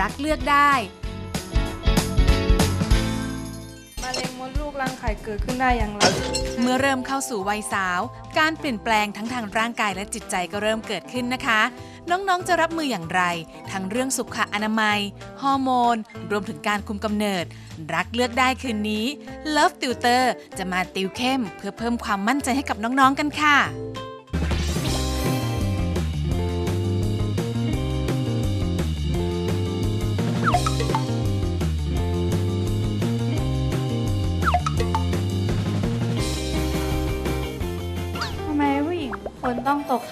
รักเลือกได้มะเร็งมดลูกรังไข่เกิดขึ้นได้อย่างไร เมื่อเริ่มเข้าสู่วัยสาว การเปลี่ยนแปลงทั้งทางร่างกายและจิตใจก็เริ่มเกิดขึ้นนะคะ น้องๆจะรับมืออย่างไร ทั้งเรื่องสุขอนามัย ฮอร์โมน รวมถึงการคุมกำเนิด รักเลือกได้คืนนี้ Love Tutor จะมาติวเข้ม เพื่อเพิ่มความมั่นใจให้กับน้องๆกันค่ะ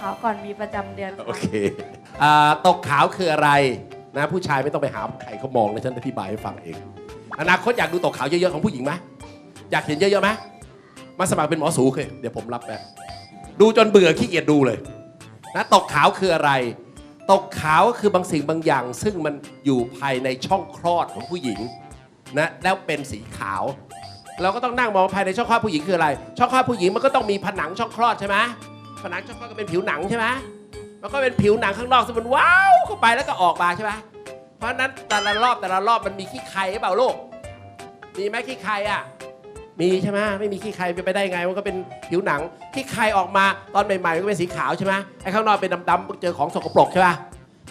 ขาวก่อนมีประจำเดือนคะโอเคอ่าตกขาวคืออะไรนะผู้ชายไม่ต้องไปหาใครเขามองนะฉันอธิบายให้ฟังเอง อนาคตอยากดูตกขาวเยอะๆของผู้หญิงไหมอยากเห็นเยอะๆไหมมาสมัครเป็นหมอสูเคยเดี๋ยวผมรับไปดูจนเบื่อขี้เกียจดูเลยนะตกขาวคืออะไร ตกขาวก็คือบางสิ่งบางอย่าง ซึ่งมันอยู่ภายในช่องคลอดของผู้หญิงนะแล้วเป็นสีขาว เราก็ต้องนั่งมองภายในช่องคลอดผู้หญิงคืออะไร ช่องคลอดผู้หญิงมันก็ต้องมีผนังช่องคลอดใช่ไหม ผนังช่องคลอดก็เป็นผิวหนังใช่ไหมมันก็เป็นผิวหนังข้างนอกซึ่งมันว้าวเข้าไปแล้วก็ออกมาใช่ไหมเพราะฉะนั้นแต่ละรอบแต่ละรอบมันมีขี้ใครหรือเปล่าลูกมีไหมขี้ใครอะมีใช่ไหมไม่มีขี้ใครเป็นไปได้ไงมันก็เป็นผิวหนังขี้ใครออกมาตอนใหม่ๆมันก็เป็นสีขาวใช่ไหมไอ้ข้างนอกเป็นดำๆเจอของสกปรกใช่ไหม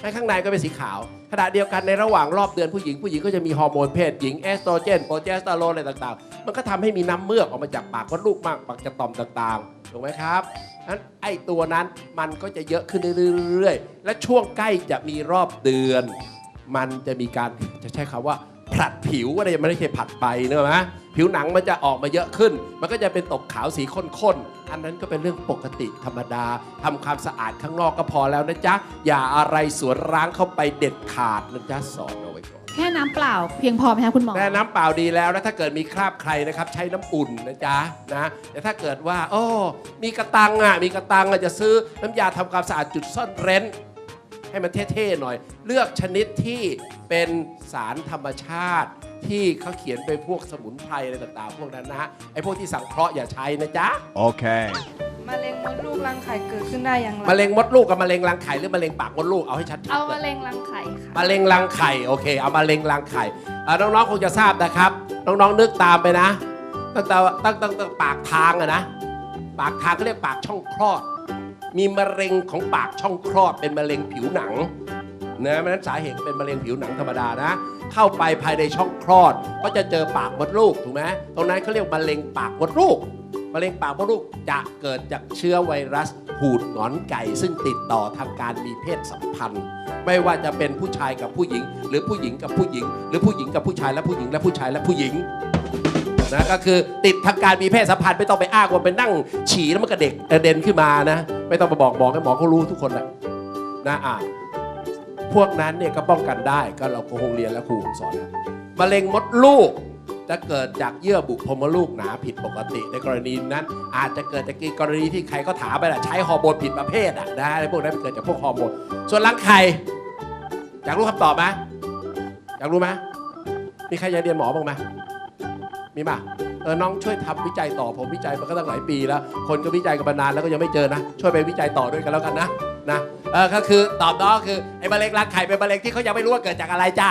ให้ข้างในก็เป็นสีขาว ขณะเดียวกันในระหว่างรอบเดือนผู้หญิงผู้หญิงก็จะมีฮอร์โมนเพศหญิงเอสโตรเจนโปรเจสเตอโรนอะไรต่างๆ มันก็ทำให้มีน้ำเมือกออกมาจากปากมดลูกมากปากจะต่อมต่างๆถูกไหมครับนั้นไอตัวนั้นมันก็จะเยอะขึ้นเรื่อยๆ และช่วงใกล้จะมีรอบเดือน มันจะมีการจะใช้คำว่า ผลัดผิวอะไรไม่ได้แค่ผลัดไปเนอะไหมผิวหนังมันจะออกมาเยอะขึ้น มันก็จะเป็นตกขาวสีข้นๆอันนั้นก็เป็นเรื่องปกติธรรมดาทำความสะอาดข้างนอกก็พอแล้วนะจ๊ะ อย่าอะไรสวนร้างเข้าไปเด็ดขาดนะจ๊ะสอนเอาไว้ก่อนแค่น้ำเปล่าเพียงพอไหมคะคุณหมอแม่น้ำเปล่าดีแล้วแล้วถ้าเกิดมีคราบใครนะครับ ใช้น้ำอุ่นนะจ๊ะนะแต่ถ้าเกิดว่าโอ้มีกระตังอะมีกระตังอะจะซื้อน้ำยาทำความสะอาดจุดซ่อนเร้น ให้มันเท่ๆหน่อย เลือกชนิดที่เป็นสารธรรมชาติ ที่เขาเขียนไปพวกสมุนไพรอะไรต่างๆ พวกนั้นนะฮะไอ้พวกที่สังเคราะห์อย่าใช้นะจ๊ะ Okay. มะเร็งมดลูกรังไข่เกิดขึ้นได้อย่างไรมะเร็งมดลูกกับมะเร็งรังไข่หรือมะเร็งปากมดลูกเอาให้ชัดๆเอาเลยมะเร็งรังไข่ค่ะ มะเร็งรังไข่โอเค เอามะเร็งรังไข่อ่าน้องๆคงจะทราบนะครับ น้องๆนึกตามไปนะตั้งแต่ตั้งตั้งตั้งปากทางอะนะ ปากทางเขาเรียกปากช่องคลอด มีมะเร็งของปากช่องคลอดเป็นมะเร็งผิวหนังนะเพราะฉะนั้นสาเหตุเป็นมะเร็งผิวหนังธรรมดานะ เข้าไปภายในช่องคลอด ก็จะเจอปากมดลูกถูกไหมตรงนั้นเขาเรียกมะเร็งปากมดลูกมะเร็งปากมดลูกจะเกิดจากเชื้อไวรัสหูดหงอนไก่ ซึ่งติดต่อทางการมีเพศสัมพันธ์ ไม่ว่าจะเป็นผู้ชายกับผู้หญิง หรือผู้หญิงกับผู้หญิง หรือผู้หญิงกับผู้ชายและผู้หญิงและผู้ชายและผู้หญิง นะก็คือติดทางการมีเพศสัมพันธ์ไม่ต้องไปอ้างว่าไปนั่ง ฉี่แล้วมันกระเด็กกระเด็นขึ้นมานะ ไม่ต้องมาบอกบอให้หมอเขารู้ทุกคนนะนะอ่าพวกนั้นเนี่ยก็ป้องกันได้ก็เราคงเรียนแล้วครูคงสอนแล้วมะเร็งมดลูกจะเกิดจากเยื่อบุพรมลูกหนาผิดปกติ ในกรณีนั้น อาจจะเกิดจากกรณีที่ใครก็ถามไปแหละใช้ฮอร์โมนผิดประเภทอะนะไอ้พวกนั้นเกิดจากพวกฮอร์โมนส่วนรังไข่อยากรู้คำตอบไหมอยากรู้ไหมมีใครอยากเรียนหมอบ้างไหม มีป่ะเออน้องช่วยทำวิจัยต่อผมวิจัยมาก็ตั้งหลายปีแล้ว คนก็วิจัยกันมานานแล้วก็ยังไม่เจอนะ ช่วยไปวิจัยต่อด้วยกันแล้วกันนะนะเออก็คือตอบน้องก็คือไอ้มะเร็งรังไข่เป็นมะเร็งที่เขายังไม่รู้ว่าเกิดจากอะไรจ้า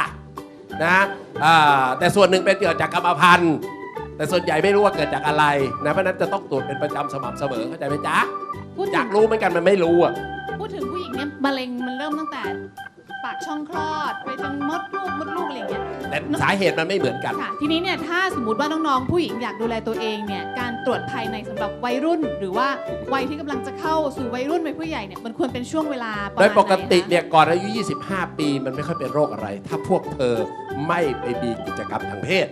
นะอ่าแต่ส่วนหนึ่งเป็นเกิดจากกรรมพันธุ์แต่ส่วนใหญ่ไม่รู้ว่าเกิดจากอะไรนะเพราะฉะนั้นจะต้องตรวจเป็นประจำสม่ำเสมอเข้าใจไหมจ๊ะพูดอถึยางกรู้เหมือนกันมันไม่รู้อะพูดถึงผู้หญิงเนี่ยมะเร็งมันเริ่มตั้งแต่ ปากช่องคลอด ไปจนมดลูกมดลูกอะไรอย่างเงี้ย แต่สาเหตุมันไม่เหมือนกัน ค่ะทีนี้เนี่ยถ้าสมมติว่าน้องๆผู้หญิงอยากดูแลตัวเองเนี่ยการตรวจภายในสำหรับวัยรุ่น หรือว่าวัยที่กำลังจะเข้าสู่วัยรุ่นวัยผู้ใหญ่เนี่ยมันควรเป็นช่วงเวลาประโดมาณยไหนปกติคะเนี่ยก่อนอายุ 25 ปี มันไม่ค่อยเป็นโรคอะไร ถ้าพวกเธอไม่ไปมีกิจกรรมทางเพศ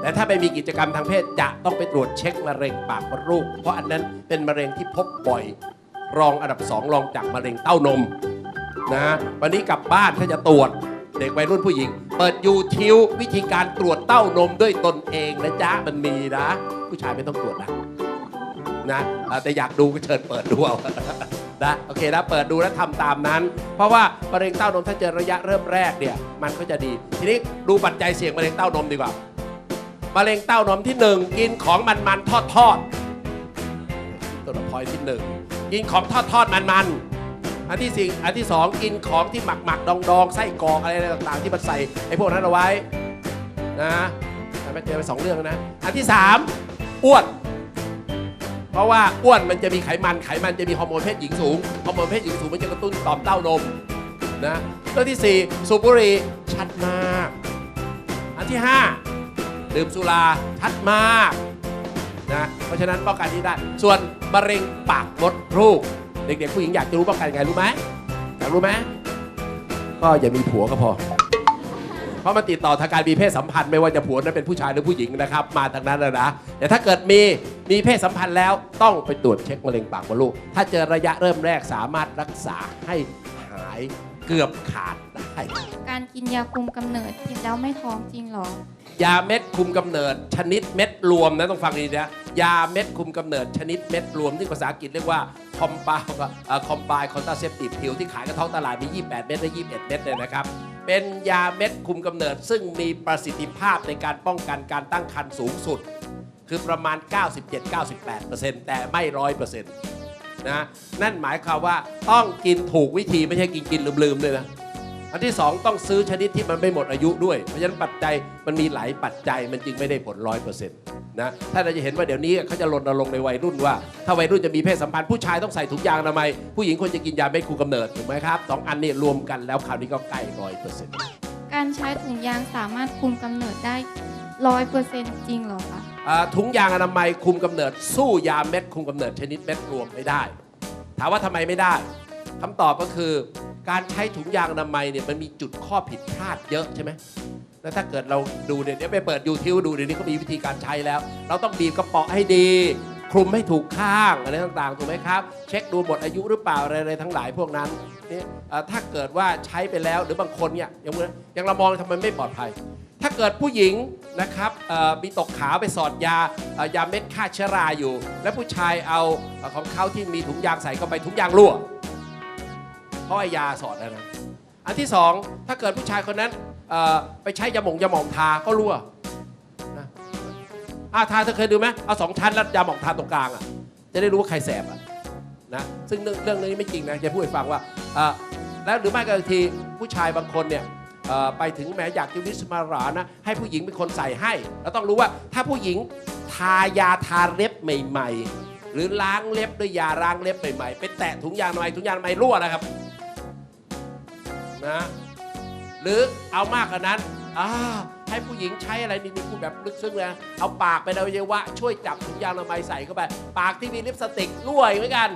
แต่ถ้าไปมีกิจกรรมทางเพศจะต้องไปตรวจเช็คมะเร็งปากมดลูก เพราะอันนั้นเป็นมะเร็งที่พบบ่อย รองอันดับสองรองจากมะเร็งเต้านม นะวันนี้กลับบ้านถ้าจะตรวจเด็กวัยรุ่นผู้หญิง เปิดยูทิววิธีการตรวจเต้านมด้วยตนเองนะจ๊ะมันมีนะ ผู้ชายไม่ต้องตรวจนะนะแต่อยากดูก็เชิญเปิดดูเอานะโอเคนะเปิดดูแล้วทำตามนั้น เพราะว่ามะเร็งเต้านมถ้าเจอระยะเริ่มแรกเนี่ยมันก็จะดี ทีนี้ดูปัจจัยเสี่ยงมะเร็งเต้านมดีกว่ามะเร็งเต้านมที่หนึ่งกินของมันมันทอดทอดตัวละพอยที่หนึ่งกินของทอดทอดมันมัน อันที่สี่อันที่สองกินของที่หมักหมักดองดองไส้กรอกอะไรต่างๆ ที่มันใส่ไอ้พวกนั้นเอาไว้นะไม่เจอไปสองเรื่องแล้วนะ อันที่สามอ้วน เพราะว่าอ้วนมันจะมีไขมันไขมันจะมีฮอร์โมนเพศหญิงสูงฮอร์โมนเพศหญิงสูงมันจะกระตุ้นต่อมเต้านมนะเรื่องที่สี่สูบบุหรี่ชัดมาก อันที่ห้าดื่มสุราชัดมากนะเพราะฉะนั้นป้องกันที่ได้ ส่วนมะเร็งปากมดลูก เด็กๆผู้หญิงอยากจะรู้ป้องกันยังไงรู้ไหมอยากรู้ไหมก็อย่ามีผัวก็พอ เพราะมันติดต่อทางการมีเพศสัมพันธ์ไม่ว่าจะผัวนั้นเป็นผู้ชายหรือผู้หญิงนะครับ มาทางนั้นนะนะแต่ถ้าเกิดมีมีเพศสัมพันธ์แล้วต้องไปตรวจเช็คมะเร็งปากมดลูก ถ้าเจอระยะเริ่มแรกสามารถรักษาให้หายเกือบขาดได้การกินยาคุมกำเนิดกินแล้วไม่ท้องจริงเหรอ ยาเม็ดคุมกำเนิด ชนิดเม็ดรวมนะต้องฟังดีนะยาเม็ดคุมกำเนิดชนิดเม็ดรวมที่ภาษาอังกฤษเรียกว่า คอมปาคอมไบคอนตาเซปติฟพิวที่ขายกันท้องตลาดมี 28 เม็ดและ 21 เม็ดเลยนะครับ เป็นยาเม็ดคุมกำเนิด ซึ่งมีประสิทธิภาพในการป้องกันการตั้งครรภ์สูงสุด คือประมาณ 97-98%แต่ไม่ร้อยเปอร์เซ็นต์นะนั่นหมายความว่าต้องกินถูกวิธีไม่ใช่กินกินลืมๆเลยนะ อันที่ 2 ต้องซื้อชนิดที่มันไม่หมดอายุด้วย เพราะฉะนั้นปัจจัยมันมีหลายปัจจัยมันจึงไม่ได้ผลร้อยเปอร์เซ็นต์นะถ้าเราจะเห็นว่าเดี๋ยวนี้เขาจะรณรงค์ในวัยรุ่นว่า ถ้าวัยรุ่นจะมีเพศสัมพันธ์ผู้ชายต้องใส่ถุงยางอนามัยผู้หญิงควรจะกินยาเม็ดคุมกำเนิดถูกไหมครับสองอันนี้รวมกันแล้วคราวนี้ก็ใกล้ร้อยเปอร์เซ็นต์การใช้ถุงยางสามารถคุมกำเนิดได้ร้อยเปอร์เซ็นต์จริงเหรอคะถุงยางอนามัยคุมกำเนิด สู้ยาเม็ดคุมกำเนิดชนิดเม็ดรวมไม่ได้ ถามว่าทำไมไม่ได้คำตอบก็คือ การใช้ถุงยางอนามัยเนี่ยมันมีจุดข้อผิดพลาดเยอะใช่ไหมแล้วถ้าเกิดเราดูเนี่ยเดี๋ยวไปเปิดยูทิวดูเดี๋ยวนี้เขามีวิธีการใช้แล้ว เราต้องบีบกระเป๋อให้ดี คลุมให้ถูกข้างอะไรต่างๆถูกไหมครับ เช็คดูหมดอายุหรือเปล่าอะไรๆทั้งหลายพวกนั้นนี่ถ้าเกิดว่าใช้ไปแล้วหรือบางคนเนี่ยย่างย่างเรามองทำไมไม่ปลอดภัย ถ้าเกิดผู้หญิงนะครับมีตกขาวไปสอดยายาเม็ดฆ่าเชื้อราอยู่ แล้วผู้ชายเอาของเขาที่มีถุงยางใส่เข้าไปถุงยางรั่ว เพราะไอยาสอดอะนะอันที่สองถ้าเกิดผู้ชายคนนั้นไปใช้ยาหมองยาหมองทาก็รั่วนะอาทาเธอเคยดูไหมเอาสองชั้นแล้วยาหมองทาตรงกลางอะจะได้รู้ว่าใครแสบอะนะซึ่งเรื่องเรื่องนี้ไม่จริงนะจะพูดให้ฟังว่าแล้วหรือไม่ก็บางทีผู้ชายบางคนเนี่ยไปถึงแม้อยากจะวิสมารานะให้ผู้หญิงเป็นคนใส่ให้เราต้องรู้ว่าถ้าผู้หญิงทายาทาเล็บใหม่ ๆ หรือล้างเล็บด้วยยาล้างเล็บใหม่ๆไปแตะถุงยางทำไมถุงยางทำไมรั่วนะครับ นะหรือเอามากกว่านั้นอ่าให้ผู้หญิงใช้อะไรนี่นี่พูดแบบลึกซึ้งเลยนะเอาปากไปในอวัยวะ ช่วยจับถุงยางอนามัยใส่เข้าไป ปากที่มีลิปสติกรั่วอีกเหมือนกัน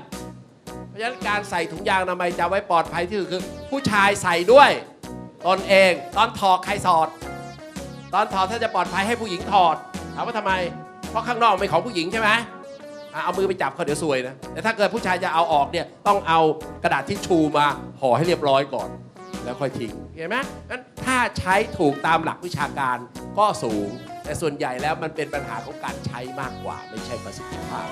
เพราะฉะนั้นการใส่ถุงยางอนามัยจะไว้ปลอดภัยที่สุดคือ ผู้ชายใส่ด้วยตนเอง ตอนถอดใครสอด ตอนถอดถ้าจะปลอดภัยให้ผู้หญิงถอดถามว่าทำไม เพราะข้างนอกเป็นของผู้หญิงใช่ไหมเอามือไปจับเขาเดี๋ยวซวยนะแต่ถ้าเกิดผู้ชายจะเอาออกเนี่ยต้องเอากระดาษทิชชูมาห่อให้เรียบร้อยก่อน แล้วค่อยทิ้งเห็นไหมงั้นถ้าใช้ถูกตามหลักวิชาการก็สูง แต่ส่วนใหญ่แล้วมันเป็นปัญหาของการใช้มากกว่า ไม่ใช่ประสิทธิภาพ